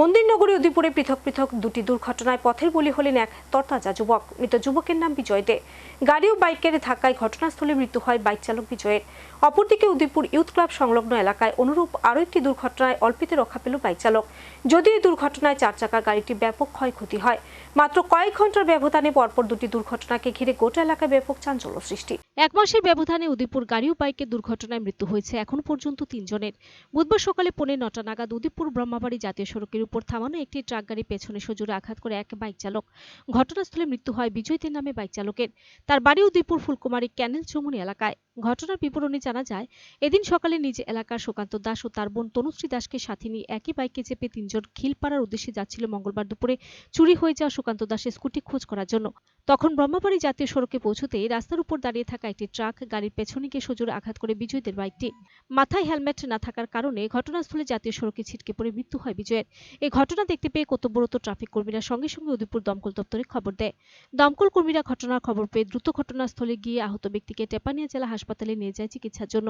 মন্দিরনগরী উদয়পুরে পৃথক পৃথক দুটি দুর্ঘটনায় পথের বলি হলেন এক তরতাজা যুবক। মৃত যুবকের নাম বিজয় দে। গাড়ি ও বাইকের ধাক্কায় ঘটনাস্থলে মৃত্যু হয় বাইক চালক বিজয়ের। অপরদিকে উদয়পুর ইউথ ক্লাব সংলগ্ন এলাকায় অনুরূপ আরও একটি দুর্ঘটনায় অল্পেতে রক্ষা পেল বাইক চালক। যদিও এই দুর্ঘটনায় চার চাকার গাড়িটি ব্যাপক ক্ষয়ক্ষতি হয়। মাত্র কয়েক ঘণ্টার ব্যবধানে পরপর দুটি দুর্ঘটনাকে ঘিরে গোটা এলাকায় ব্যাপক চাঞ্চল্য সৃষ্টি। এক মাসের ব্যবধানে উদিপুর গাড়ি ও বাইকের দুর্ঘটনায় মৃত্যু হয়েছে এখন পর্যন্ত তিনজনের। বুধবার সকালে পৌনে নটা নাগাদ উদিপুর ব্রহ্মাবাড়ি জাতীয় সড়কের উপর থামানো একটি ট্রাক গাড়ি পেছনে সজোরে আঘাত করে এক বাইক চালক। ঘটনাস্থলে মৃত্যু হয় বিজয়তের নামে বাইক চালকের। তার বাড়ি উদিপুর ফুলকুমারী ক্যানেল চমুনি এলাকায়। ঘটনার বিবরণী জানা যায়, এদিন সকালে নিজ এলাকার সুকান্ত দাস ও তার বোন তনুশ্রী দাসকে সাথে নিয়ে একই বাইকে চেপে তিনজন খিলপাড়ার উদ্দেশ্যে যাচ্ছিল মঙ্গলবার দুপুরে চুরি হয়ে যাওয়া সুকান্ত দাসের স্কুটি খোঁজ করার জন্য। তখন ব্রহ্মাবাড়ি জাতীয় সড়কে পৌঁছতেই রাস্তার উপর দাঁড়িয়ে থাকা একটি ট্রাক গাড়ির পেছনে গিয়ে সজোরে আঘাত করে বিজয়দের বাইকটি। মাথায় হেলমেট না থাকার কারণে ঘটনাস্থলে জাতীয় সড়কে ছিটকে পড়ে মৃত্যু হয় বিজয়ের। এই ঘটনা দেখতে পেয়ে কর্তব্যরত ট্রাফিক কর্মীরা সঙ্গে সঙ্গে উদয়পুর দমকল দপ্তরে খবর দেয়। দমকল কর্মীরা ঘটনার খবর পেয়ে দ্রুত ঘটনাস্থলে গিয়ে আহত ব্যক্তিকে টেপানিয়া জেলা হাসপাতালে নিয়ে যায় চিকিৎসার জন্য।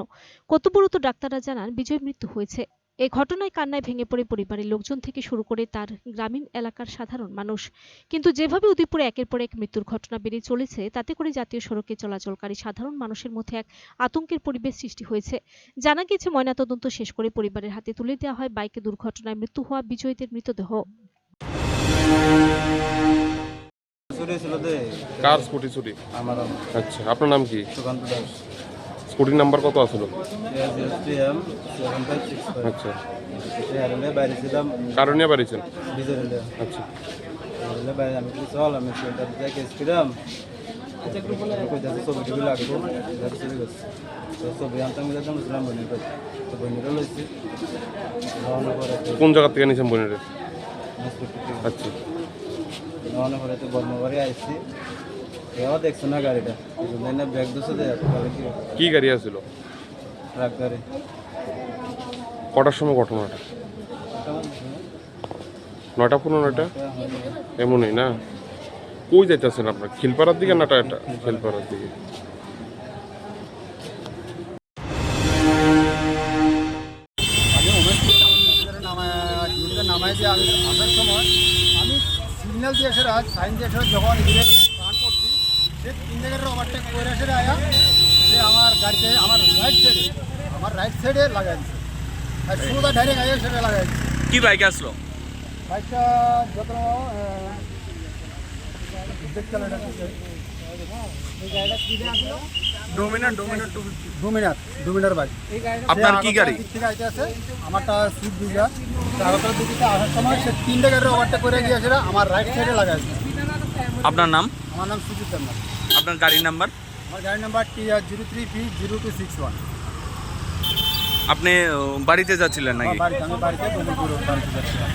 কর্তব্যরত ডাক্তাররা জানান বিজয় মৃত্যু হয়েছে। এই ঘটনায় কান্নায় ভেঙে পড়ে পরিবারের লোকজন থেকে শুরু করে তার গ্রামীণ এলাকার সাধারণ মানুষ। কিন্তু যেভাবে উদয়পুরে একের পর এক মৃত্যুর ঘটনা বেড়ে চলেছে তাতে করে জাতীয় সড়কে চলাচলকারী সাধারণ মানুষের মধ্যে এক আতঙ্কের পরিবেশ সৃষ্টি হয়েছে। জানা গেছে ময়নাতদন্ত শেষ করে পরিবারের হাতে তুলে দেওয়া হয় বাইকে দুর্ঘটনায় মৃত্যু হওয়া বিজয়ীদের মৃতদেহ। কার স্কুটি চুরি? আমার আচ্ছা আপনার নাম কি? সুকান্ত দাস। স্কুটির নাম্বার কত আসলো? আচ্ছা। কারণ নিয়ে বাড়িছেন আচ্ছা। চল আমি ছবি লাগবো? ছবি আনতাম যাতাম ছিলাম বোনের কাছে তো বোনেরও লইছি। কোন জায়গা থেকে নিয়েছেন বোনের হসপিটাল আচ্ছা। রওনা করে তো বর্মবাড়ি আইসি এও দেখছ না গাড়িটা? না ব্যাগ দোষে কি? কি গাড়ি আসছিল ট্রাক গাড়ি। কটার সময় ঘটনাটা নয়টা পনেরোটা এমনই না? কই যাইতেছেন আপনার? খিলপাড়ার দিকে না এটা খিলপাড়ার দিকে? নামাই যে আমি আসার সময় আমি সিগন্যাল দিয়ে এসে রাজ সাইন দিয়ে যখন এদিকে প্রাণ করছি সে তিন জায়গায় ওভারটেক করে আয়া সে আমার গাড়িতে আমার রাইট সাইডে আমার রাইট সাইডে লাগাই দিচ্ছে আর ডাইরেক্ট আয়া সেটা লাগাই দিচ্ছে কি বাইক আসলো? বাইকটা যত আপনার কি গাড়ি? দিক থেকে আছে আমারটা সুইফট ডিজার আগরতলা দিক আসার সময় সে তিনটে গাড়ি ওভারটেক করে গিয়েছিল আমার রাইট সাইডে আপনার নাম? আমার নাম সুজিত আপনার গাড়ির নাম্বার? আমার গাড়ির নাম্বার টি R zero three P zero two six one. আপনি বাড়িতে যাচ্ছিলেন নাকি? বাড়িতে আমি বাড়িতে দৌলতপুর বাড়িতে যাচ্ছিলাম।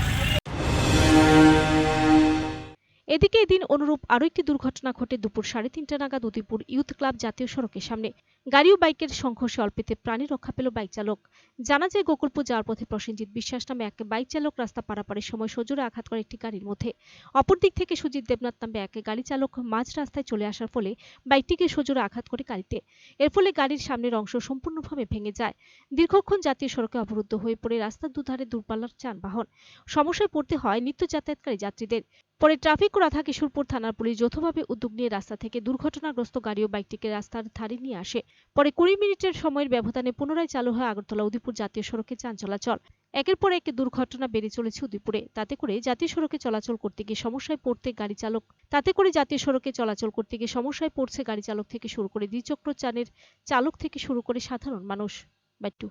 এদিকে এদিন অনুরূপ আরও একটি দুর্ঘটনা ঘটে দুপুর সাড়ে তিনটা নাগাদ উদয়পুর ইউথ ক্লাব জাতীয় সড়কের সামনে। গাড়ি ও বাইকের সংঘর্ষে অল্পেতে প্রাণী রক্ষা পেল বাইক চালক। জানা যায়, গোকুলপুর যাওয়ার পথে প্রসেনজিৎ বিশ্বাস নামে এক বাইক চালক রাস্তা পারাপারের সময় সজোরে আঘাত করে একটি গাড়ির মধ্যে। অপর দিক থেকে সুজিত দেবনাথ নামে এক গাড়ি চালক মাঝ রাস্তায় চলে আসার ফলে বাইকটিকে সজোরে আঘাত করে গাড়িতে। এর ফলে গাড়ির সামনের অংশ সম্পূর্ণভাবে ভেঙে যায়। দীর্ঘক্ষণ জাতীয় সড়কে অবরুদ্ধ হয়ে পড়ে রাস্তার দুধারে দূরপাল্লার যানবাহন। সমস্যায় পড়তে হয় নিত্য যাতায়াতকারী যাত্রীদের। পরে ট্রাফিক ও রাধা কিশোরপুর থানার পুলিশ যৌথভাবে উদ্যোগ নিয়ে রাস্তা থেকে দুর্ঘটনাগ্রস্ত গাড়ি ও বাইকটিকে রাস্তার ধারে নিয়ে আসে। পরে কুড়ি মিনিটের সময়ের ব্যবধানে পুনরায় চালু হয় আগরতলা উদয়পুর জাতীয় সড়কে যান চলাচল। একের পর এক দুর্ঘটনা বেড়ে চলেছে উদয়পুরে। তাতে করে জাতীয় সড়কে চলাচল করতে গিয়ে সমস্যায় পড়তে গাড়ি চালক তাতে করে জাতীয় সড়কে চলাচল করতে গিয়ে সমস্যায় পড়ছে গাড়ি চালক থেকে শুরু করে দ্বিচক্র চানের চালক থেকে শুরু করে সাধারণ মানুষ। বাট্টু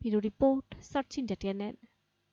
ব্যুরো রিপোর্ট, সার্চ ইন্ডিয়া